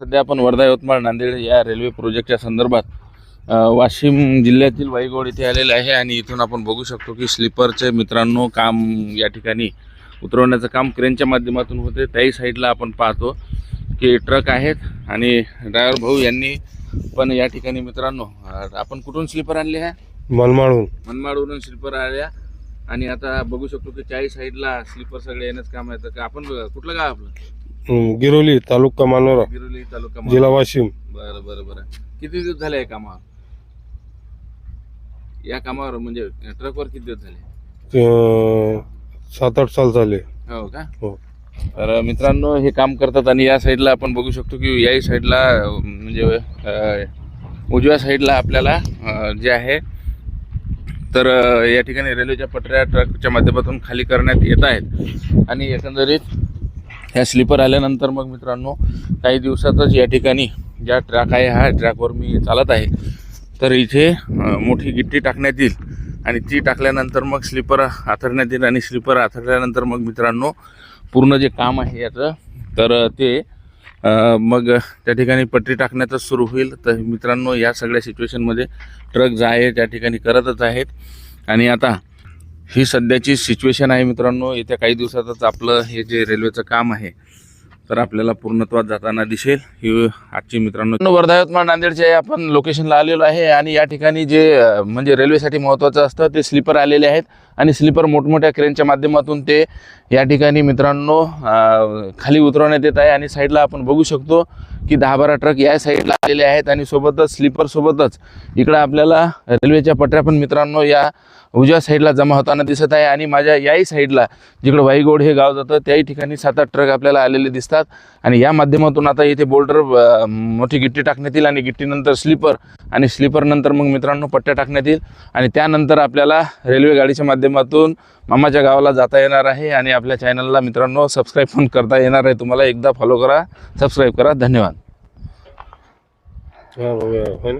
सध्या आपण वर्धा यवतमाळ नांदेड या रेल्वे प्रोजेक्टच्या संदर्भात वाशिम जिल्ह्यातील वाईगोड इथे आलेले आहे आणि इथून आपण बघू शकतो की स्लीपरचे मित्रांनो काम या ठिकाणी उतरवण्याचं काम क्रेनच्या माध्यमातून होते. त्याही साईडला आपण पाहतो की ट्रक आहेत आणि ड्रायव्हर भाऊ यांनी पण या ठिकाणी मित्रांनो आपण कुठून स्लीपर आणले आहे? मनमाडून मनमाडवरून स्लीपर आल्या आणि आता बघू शकतो की चाळीस साईडला स्लीपर सगळे येण्याचं काम आहे. तर आपण कुठलं गाव आपलं? गिरोली तालुका मानोरा. गिरोली तालुका जिल्हा वाशिम. बरं बरं बरं. किती दिवस झाले या कामावर? या कामावर म्हणजे ट्रकवर किती दिवस झाले? अं, सात आठ साल झाले. हो का? हो. तर मित्रांनो हे काम करतात आणि या साईडला आपण बघू शकतो की याही साईडला अं, म्हणजे अं, उजव्या साईडला आपल्याला अं, जे आहे तर अं, या ठिकाणी रेल्वेच्या पटऱ्या ट्रकच्या माध्यमातून खाली करण्यात येत आहेत. आणि एकंदरीत ह्या स्लीपर आल्यानंतर मग मित्रांनो काही दिवसातच या ठिकाणी ज्या ट्रॅक आहे हा ट्रॅकवर मी चालत आहे. तर इथे मोठी गिट्टी टाकण्यात येईल आणि ती टाकल्यानंतर मग स्लीपर आथरण्यात येईल आणि स्लीपर आथरल्यानंतर मग मित्रांनो पूर्ण जे काम आहे याचं तर ते मग त्या ठिकाणी पटरी टाकण्यातच सुरू होईल. तर मित्रांनो या सगळ्या सिच्युएशनमध्ये ट्रक जे आहे त्या ठिकाणी करतच आहेत. आणि आता ही सध्याची सिच्युएशन आहे मित्रांनो. येत्या काही दिवसातच आपलं हे जे रेल्वेचं काम आहे तर आपल्याला पूर्णत्वात जाताना दिसेल. ही आजची मित्रांनो वर्धा यवतमाळ नांदेडचे आपण लोकेशनला आलेलो आहे आणि या ठिकाणी जे म्हणजे रेल्वेसाठी महत्त्वाचं असतं ते स्लीपर आलेले आहेत. आणि स्लीपर मोठमोठ्या क्रेनच्या माध्यमातून ते या ठिकाणी मित्रांनो खाली उतरवण्यात येत आहे. आणि साईडला आपण बघू शकतो की दहा बारा ट्रक या साईडला आलेले आहेत आणि सोबतच स्लीपरसोबतच इकडं आपल्याला रेल्वेच्या पटऱ्या पण मित्रांनो या उजव्या साईडला जमा होताना दिसत आहे. आणि माझ्या याही साईडला जिकडं वाईगोड हे गाव जातं त्याही ठिकाणी सात आठ ट्रक आपल्याला आलेले दिसतात. आणि या माध्यमातून आता इथे बोल्डर मोठी गिट्टी टाकण्यात येईल आणि गिट्टीनंतर स्लीपर आणि स्लीपरनंतर मग मित्रांनो पट्ट्या टाकण्यात येईल. आणि त्यानंतर आपल्याला रेल्वे गाडीच्या माध्यमातून मामाच्या गावाला जाता येणार आहे आणि आपल्या चॅनलला मित्रांनो सबस्क्राईब पण करता येणार आहे. तुम्हाला एकदा फॉलो करा सबस्क्राईब करा. धन्यवाद. हो, हो ना